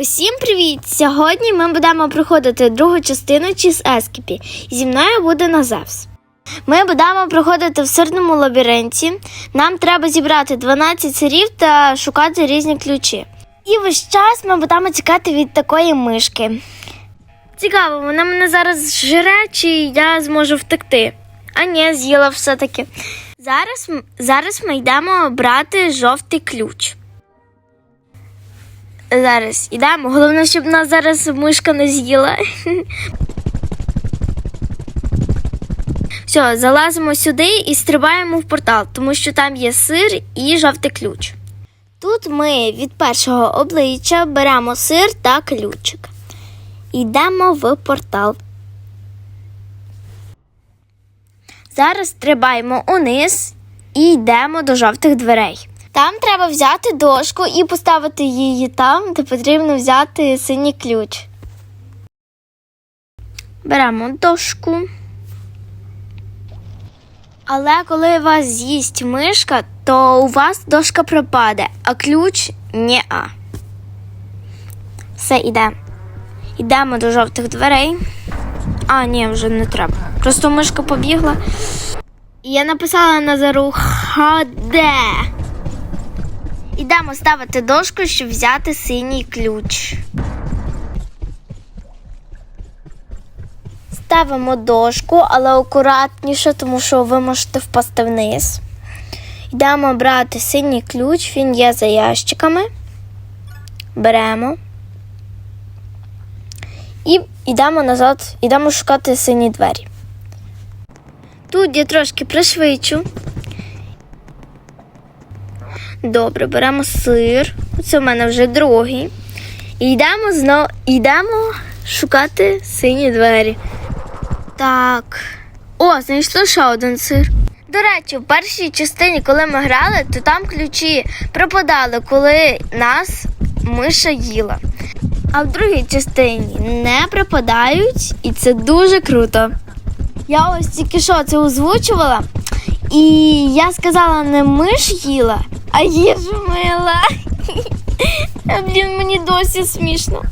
Усім привіт! Сьогодні ми будемо проходити другу частину Чіз Ескіпі. Зі мною буде Назевс. Ми будемо проходити в сирному лабіринті. Нам треба зібрати 12 сирів та шукати різні ключі. І весь час ми будемо тікати від такої мишки. Цікаво, вона мене зараз жре, чи я зможу втекти. А ні, з'їла все-таки. Зараз, зараз ми йдемо брати жовтий ключ. Зараз ідемо. Головне, щоб нас зараз мишка не з'їла. Все, залазимо сюди і стрибаємо в портал, тому що там є сир і жовтий ключ. Тут ми від першого обличчя беремо сир та ключик. Йдемо в портал. Зараз стрибаємо униз і йдемо до жовтих дверей. Там треба взяти дошку і поставити її там, де потрібно взяти синій ключ. Беремо дошку. Але коли вас з'їсть мишка, то у вас дошка пропаде, а ключ ні. Все, йдемо. Йдемо до жовтих дверей. А, ні, вже не треба. Просто мишка побігла. І я написала Назару Хаде. Ідемо ставити дошку, щоб взяти синій ключ. Ставимо дошку, але акуратніше, тому що ви можете впасти вниз. Йдемо брати синій ключ, він є за ящиками. Беремо. І йдемо назад, йдемо шукати сині двері. Тут я трошки пришвидшу. Добре, беремо сир. Це в мене вже другий. І йдемо знову йдемо шукати сині двері. Так. О, знайшли ще один сир. До речі, в першій частині, коли ми грали, то там ключі пропадали, коли нас миша їла. А в другій частині не пропадають, і це дуже круто. Я ось тільки що це озвучувала, і я сказала не миш їла, а їжу мила. Блін, мені досі смішно.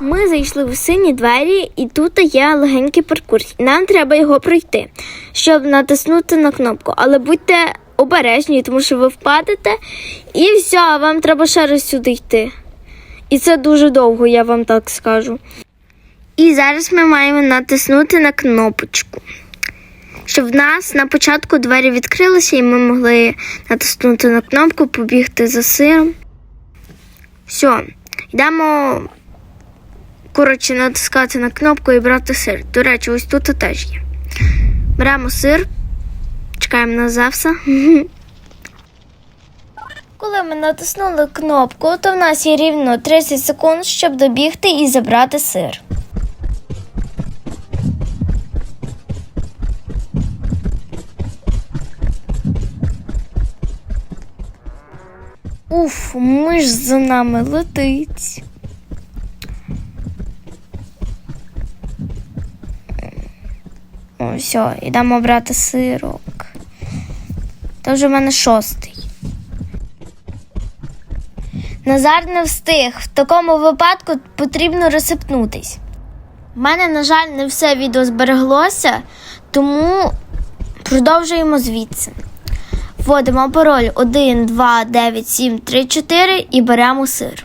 Ми зайшли в сині двері, і тут є легенький паркур. Нам треба його пройти, щоб натиснути на кнопку. Але будьте обережні, тому що ви впадете, і все, вам треба ще раз сюди йти. І це дуже довго, я вам так скажу. І зараз ми маємо натиснути на кнопочку, щоб в нас на початку двері відкрилися, і ми могли натиснути на кнопку, побігти за сиром. Все, йдемо, коротше, натискати на кнопку і брати сир. До речі, ось тут теж є. Беремо сир, чекаємо на Зевса. Коли ми натиснули кнопку, то в нас є рівно 30 секунд, щоб добігти і забрати сир. Уф, миш за нами летить. О, все, йдемо брати сирок. Це вже в мене шостий. Назар не встиг. В такому випадку потрібно розсипнутись. У мене, на жаль, не все відео збереглося, тому продовжуємо звідси. Вводимо пароль 1, 2, 9, 7, 3, 4 і беремо сир.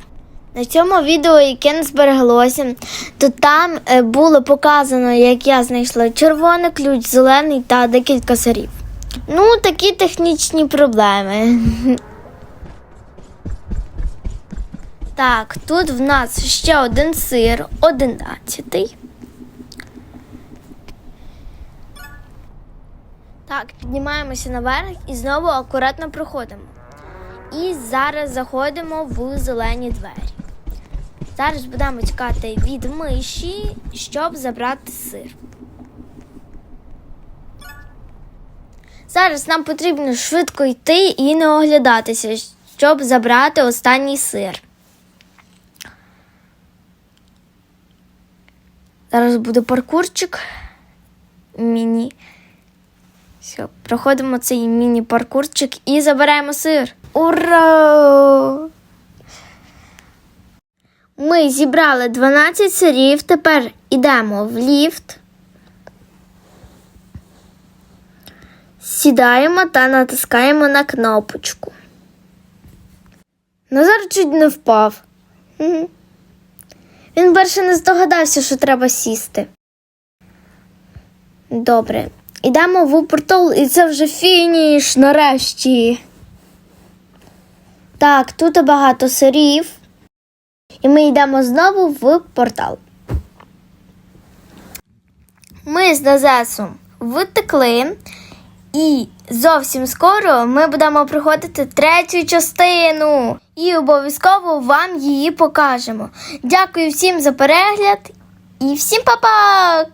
На цьому відео, яке не збереглося, то там е, було показано, як я знайшла червоний ключ, зелений та декілька сирів. Ну, такі технічні проблеми. Так, тут в нас ще один сир, одинадцятий. Так, піднімаємося наверх і знову акуратно проходимо. І зараз заходимо в зелені двері. Зараз будемо чекати від миші, щоб забрати сир. Зараз нам потрібно швидко йти і не оглядатися, щоб забрати останній сир. Зараз буде паркурчик. Міні. Все, проходимо цей міні-паркурчик і забираємо сир. Ура! Ми зібрали 12 сирів, тепер йдемо в ліфт. Сідаємо та натискаємо на кнопочку. Назар чуть не впав. Він більше не здогадався, що треба сісти. Добре. Йдемо в портал, і це вже фініш нарешті. Так, тут багато сирів. І ми йдемо знову в портал. Ми з Назесом втекли, і зовсім скоро ми будемо приходити третю частину. І обов'язково вам її покажемо. Дякую всім за перегляд і всім па-па!